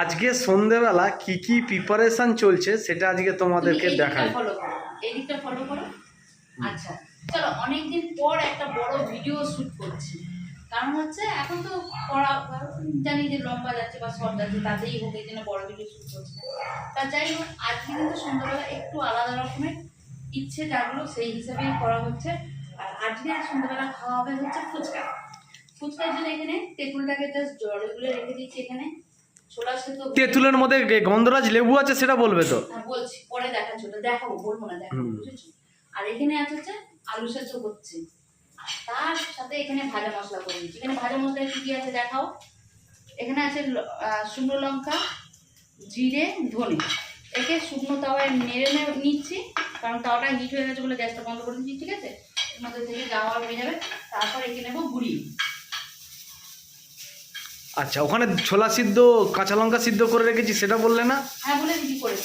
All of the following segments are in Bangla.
আজকে সন্ধেবেলা কি কি প্রিপারেশন চলছে সেটা আজকে তোমাদেরকে দেখাই। ফলো করো আচ্ছা চলো অনেকদিন পর একটা বড় ভিডিও শুট করছি। কারণ হচ্ছে এখন তো পড়া জানি যে লম্বা যাচ্ছে বা শর্ট যাচ্ছে তাতেই হোক এই জন্য বড় ভিডিও শুট করছি। তা যাই হোক আজকে কিন্তু সন্ধ্যাবেলা একটু আলাদা রকমের ইচ্ছে জাগলো সেই হিসাবেই করা হচ্ছে। আর আজকে সন্ধ্যাবেলা খাওয়া হবে হচ্ছে ফুচকা। ফুচকার জন্য এখানে তেঁতুলটাকে জাস্ট জলে গুলে রেখে দিচ্ছি এখানে। ছোলা সেদ্ধ তেঁতুলের মধ্যে গন্ধরাজ লেবু আছে সেটা বলবে তো? হ্যাঁ বলছি পরে দেখাচ্ছি ওটা দেখাবো বলব না দেখাবো বুঝেছ? আর এখানে আছে হচ্ছে আলু সেদ্ধ আর তার সাথে এখানে ভাজা মশলা করে দিচ্ছি। এখানে ভাজা মশলা কি কি আছে দেখাও? এখানে আছে শুকনো লঙ্কা জিরে ধনে। একে শুকনো তাওয়ায় নেড়ে নে নিচ্ছি কারণ তাওয়াটা হিট হয়ে গেছে বলে গ্যাসটা বন্ধ করে দিচ্ছি ঠিক আছে? এর মধ্যে থেকে যাওয়া হয়ে যাবে। তারপর একে নেব গুড়ি। আচ্ছা ওখানে ছোলা সিদ্ধ কাঁচা লঙ্কা সিদ্ধ করে রেখেছি সেটা বললে না? হ্যাঁ বলে দিদি করে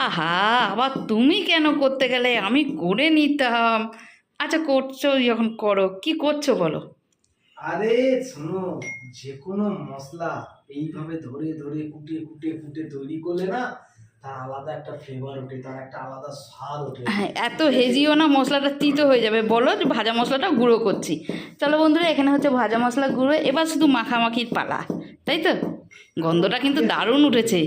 আহা আবার তুমি কেন করতে গেলে? আমি করে নিতাম। আচ্ছা করছ যখন করো কি করছ বলো? আরে শোনো যে কোনো মশলা এইভাবে ধরে ধরে কুটে কুটে কুটে তৈরি করলে না তার আলাদা একটা ফ্লেভার ওঠে তার একটা আলাদা স্বাদ ওঠে। হ্যাঁ এত হেজিও না মশলাটা তিতো হয়ে যাবে। বলো যে ভাজা মশলাটা গুঁড়ো করছি। চলো বন্ধুরা এখানে হচ্ছে ভাজা মশলা গুঁড়ো এবার শুধু মাখামাখির পালা তাই তো? গন্ধটা কিন্তু দারুণ উঠেছে।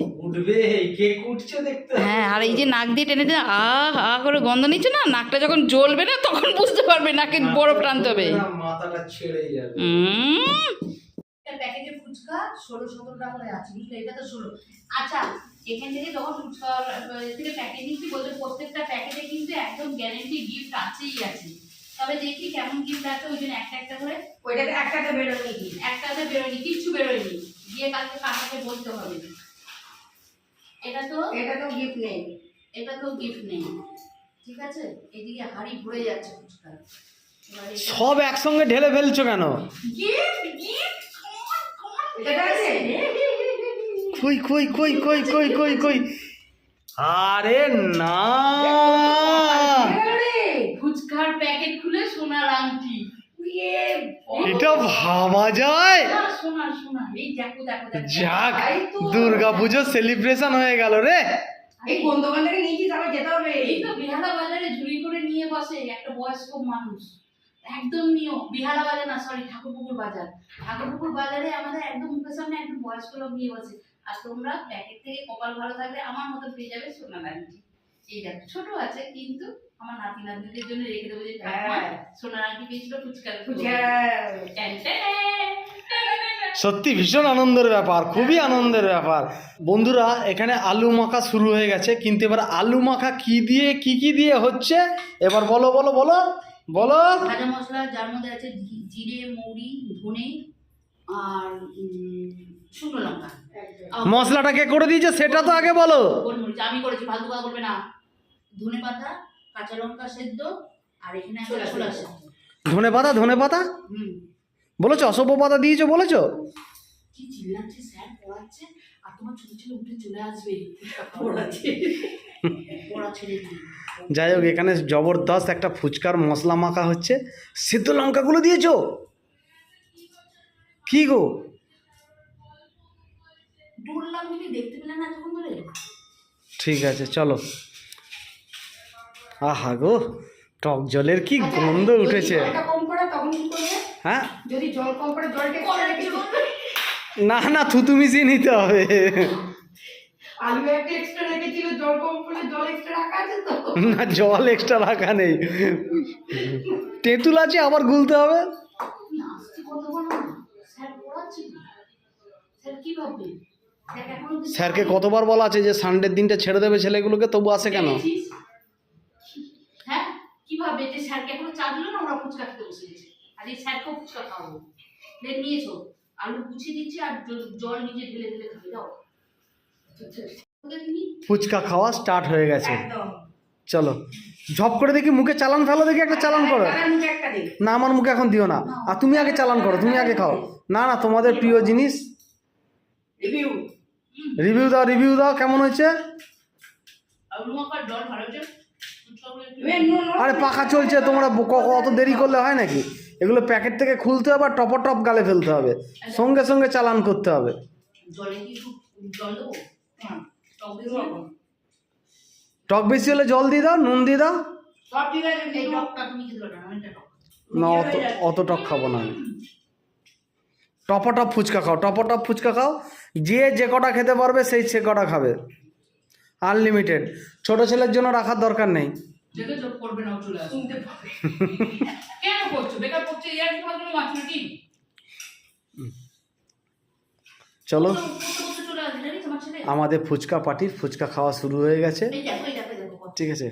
হ্যাঁ আর এই যে নাক দিয়ে টেনে দিয়ে আ আ করে গন্ধ নিচ্ছে না? নাকটা যখন জ্বলবে না তখন বুঝতে পারবে নাকের বরফ টানতে হবে। মাথাটা ছেড়ে যাবে। ফুচকা ষোলো সতেরো টাকা করে আছে বুঝলে? এটা তো ষোলো। আচ্ছা এখান থেকে যখন ফুচকা থেকে প্যাকেট নিচ্ছি বলতে প্রত্যেকটা প্যাকেটে কিন্তু একদম গ্যারেন্টি গিফট আছেই আছে। তবে দেখি কেমন গিফট আছে ওই জন্য একটা একটা করে ওইটাতে একটাতে বেরোয়নি। কি একটাতে বেরোয়নি কিচ্ছু বেরোয়নি। গিয়ে কালকে কাকাকে বলতে হবে। এটা তো এটা তো গিফট নেই। এটা তো গিফট নেই। ঠিক আছে? এদিকে হাড়ি ভরে যাচ্ছে ফুচকা। সব একসঙ্গে ঢেলে ফেলছো কেন? গিফট গিফট কমন কমন এটা আছে? কই কই কই কই কই কই কই? আরে না। ফুচকার প্যাকেট খুলে সোনার আংটি। ইয়ে, এটা ভাবা যায়? যাক দুর্গা পুজো সেলিব্রেশন হয়ে গেল রে। এই কোন দোকান থেকে নিয়েছিস আবার যেতে হবে? এই তো বিহালা বাজারে ঝুড়ি করে নিয়ে বসে একটা বয়স্ক মানুষ। একদম নিও বিহালা বাজার না সরি ঠাকুরপুকুর বাজার। ঠাকুরপুকুর বাজারে আমাদের একদম মুখের সামনে একদম বয়স্ক লোক নিয়ে বসে। আর তোমরা প্যাকেট থেকে কপাল ভালো থাকলে আমার মতো পেয়ে যাবে সোনা আংটি এই দেখো ছোট আছে কিন্তু আমার নাতি নাতনিদের জন্য রেখে দেবো যে হ্যাঁ। আংটি পেয়েছিল ফুচকা। সত্যি ভীষণ আনন্দের ব্যাপার খুবই আনন্দের ব্যাপার। বন্ধুরা এখানে আলু মাখা শুরু হয়ে গেছে কিন্তু এবার আলু মাখা কি দিয়ে কি কি দিয়ে হচ্ছে? এবার বলো বলো বলো। বলো। ভাজা মশলা যার মধ্যে আছে জি- জিরে মৌরি ধনে আর শুকনো লঙ্কা। আর মশলাটা কে করে দিয়েছে সেটা তো আগে বলো। গোলমরিচ। আমি করেছি ফালতু কথা বলবে না। ধনে পাতা কাঁচা লঙ্কা সেদ্ধ আর এখানে আছে ছোলা ছোলা ধনে পাতা ধনে পাতা? হুম। বলেছ অসভ্য পাতা দিয়েছ বলেছ? কি চিল্লাচ্ছে স্যার পড়াচ্ছে আর তোমার ছোট ছেলে উঠে চলে আসবে। পড়াচ্ছে। পড়া ছেড়ে দিয়ে যাই হোক এখানে জবরদস্ত একটা ফুচকার মশলা মাখা হচ্ছে। সিদ্ধ লঙ্কাগুলো দিয়েছ? কি গো? দৌড়লাম তুমি দেখতে পেলে না তখন ধরে? ঠিক আছে চলো। আহা গো টক জলের কি আচ্ছা, গন্ধ উঠেছে। জলটা কম পড়ে তখন কি করবে? হ্যাঁ। না না থুতু মিশিয়ে নিতে হবে। আলু একটা এক্সট্রা রেখেছিল জল কম পড়লে জল এক্সট্রা রাখা আছে তো? না জল এক্সট্রা রাখা নেই। তেঁতুল আছে আবার গুলতে হবে? স্যারকে কতবার বলা আছে যে সানডের দিনটা ছেড়ে দেবে ছেলেগুলোকে তবু আসে কেন? হ্যাঁ? কি যে স্যারকে এখনও চা দিল না? ওরা ফুচকা খেতে বসে গেছে। আর এই স্যারকেও ফুচকা খাওয়াবো। নিয়েছো আলু গুছিয়ে দিচ্ছি আর জল নিজে ঢেলে ঢেলে খাবে যাও ফুচকা খাওয়া স্টার্ট হয়ে গেছে। চলো, ঝপ করে দেখি মুখে চালান ফেলো দেখি একটা চালান করো। না, আমার মুখে এখন দিও না। আর তুমি আগে চালান করো, তুমি আগে খাও। না না, তোমাদের প্রিয় জিনিস। রিভিউ দাও রিভিউ দাও, কেমন হয়েছে? আরে, পাখা চলছে, তোমরা ব- ক- অত দেরি করলে হয় নাকি? এগুলো প্যাকেট থেকে খুলতে হবে আর টপ গালে ফেলতে হবে। সঙ্গে সঙ্গে চালান করতে হবে। জলে হ্যাঁ টক বেশি হবে? টক বেশি হলে জল দিয়ে দাও নুন দিয়ে দাও। না অত অত টক খাব না আমি। টপ টপ ফুচকা খাও টপ টপ ফুচকা খাও। যে যে কটা খেতে পারবে সেই সে কটা খাবে। আনলিমিটেড ছোট ছেলের জন্য রাখার দরকার নেই। চলে আমাদের ফুচকা পার্টির ফুচকা খাওয়া শুরু হয়ে গেছে। ঠিক আছে।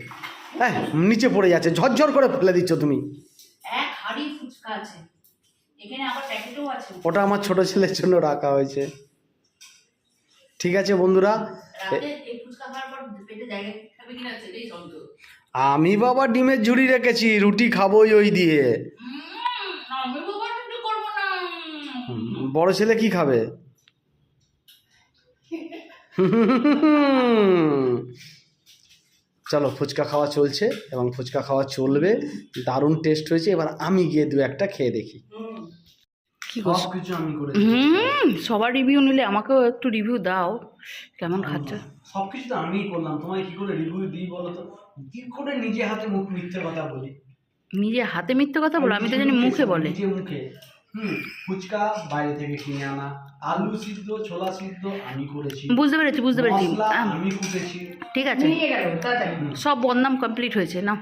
হ্যাঁ নিচে পড়ে যাচ্ছে ঝরঝর করে ফেলে দিচ্ছ তুমি। ওটা আমার ছোট ছেলের জন্য রাখা হয়েছে। ঠিক আছে বন্ধুরা। আমি বাবা ডিমের ঝুড়ি রেখেছি রুটি খাবোই ওই দিয়ে। বড় ছেলে কি খাবে? চলো ফুচকা খাওয়া চলছে এবং ফুচকা খাওয়া চলবে। দারুণ টেস্ট হয়েছে। এবার আমি গিয়ে দু একটা খেয়ে দেখি। কি আমি হুম সবার রিভিউ নিলে আমাকেও একটু রিভিউ দাও। কেমন খাচ্ছ? সব কিছু তো আমিই করলাম। তোমায় কি করে রিভিউ দিই বলো তো? কি করে নিজে হাতে মুখ মিথ্যে কথা বলি। নিজে হাতে মিথ্যে কথা বলো? আমি তো জানি মুখে বলে। মুখে। হুম ফুচকা বাইরে থেকে কিনে আনা আলু সিদ্ধ ছোলা সিদ্ধ আমি করেছি। বুঝতে পেরেছি বুঝতে পেরেছি। মশলা আমি কুটেছি। ঠিক আছে। নিয়ে গেল তাড়াতাড়ি। সব বদনাম কমপ্লিট হয়েছে না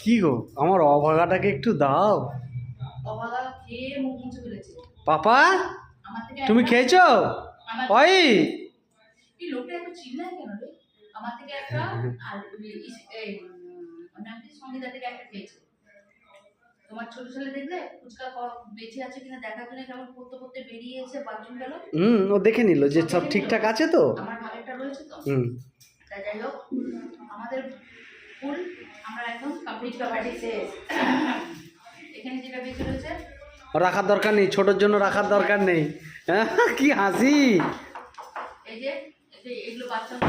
কি গো আমার অভাগাটাকে একটু দাও। পাপা তুমি খেয়েছো? আমার ওই। লোকটা এত চিল্লায় কেন রে? আমার থেকে একটা আর সঙ্গীতা থেকে একটা খেয়েছে। তোমার ছোট ছেলে দেখলে ফুচকা বেঁচে আছে কিনা দেখার জন্য কেমন পড়তে পড়তে বেরিয়ে এসে বাথরুম গেল? হুম ও দেখে নিল যে সব ঠিকঠাক আছে তো? আমার ভাগেরটা রয়েছে তো? হুম। তা যাই হোক আমাদের ফুল আমরা একদম কমপ্লিট পার্টি শেষ এখানে যেটা বেঁচে রয়েছে। রাখার দরকার নেই ছোটোর জন্য রাখার দরকার নেই। হ্যাঁ, কি হাসি! এই যে এগুলো জন্য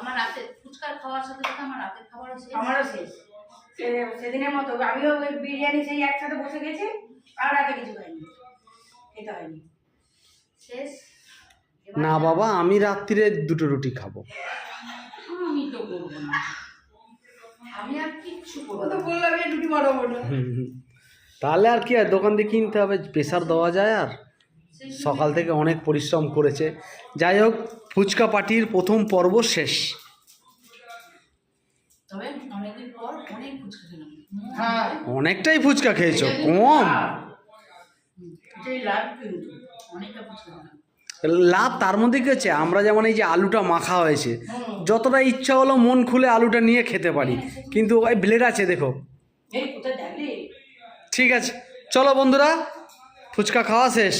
আমার রাতে ফুচকার খাওয়ার সাথে সাথে আমার রাতের খাবারও শেষ। আমারও শেষ। সেদিনের মতো আমিও ওই বিরিয়ানি সেই একসাথে বসে গেছি আর রাতে কিছু খাইনি। খেতে হয়নি। শেষ? না বাবা আমি রাত্রিরে দুটো রুটি খাব। আমি তো করব না। আমি আর কিচ্ছু করব তো বললাম এই রুটি। তাহলে আর কি আর দোকান দিয়ে কিনতে হবে প্রেশার দেওয়া যায় আর সকাল থেকে অনেক পরিশ্রম করেছে। যাই হোক ফুচকা পার্টির প্রথম পর্ব শেষ। তবে অনেকদিন পর অনেক ফুচকা খেলাম হ্যাঁ অনেকটাই ফুচকা খেয়েছো কম? লাভ। তার মধ্যে কি হচ্ছে? আমরা যেমন এই যে আলুটা মাখা হয়েছে যতটা ইচ্ছা হলো মন খুলে আলুটা নিয়ে খেতে পারি। কিন্তু ওই ব্লেড আছে দেখো। ঠিক আছে চলো বন্ধুরা ফুচকা খাওয়া শেষ।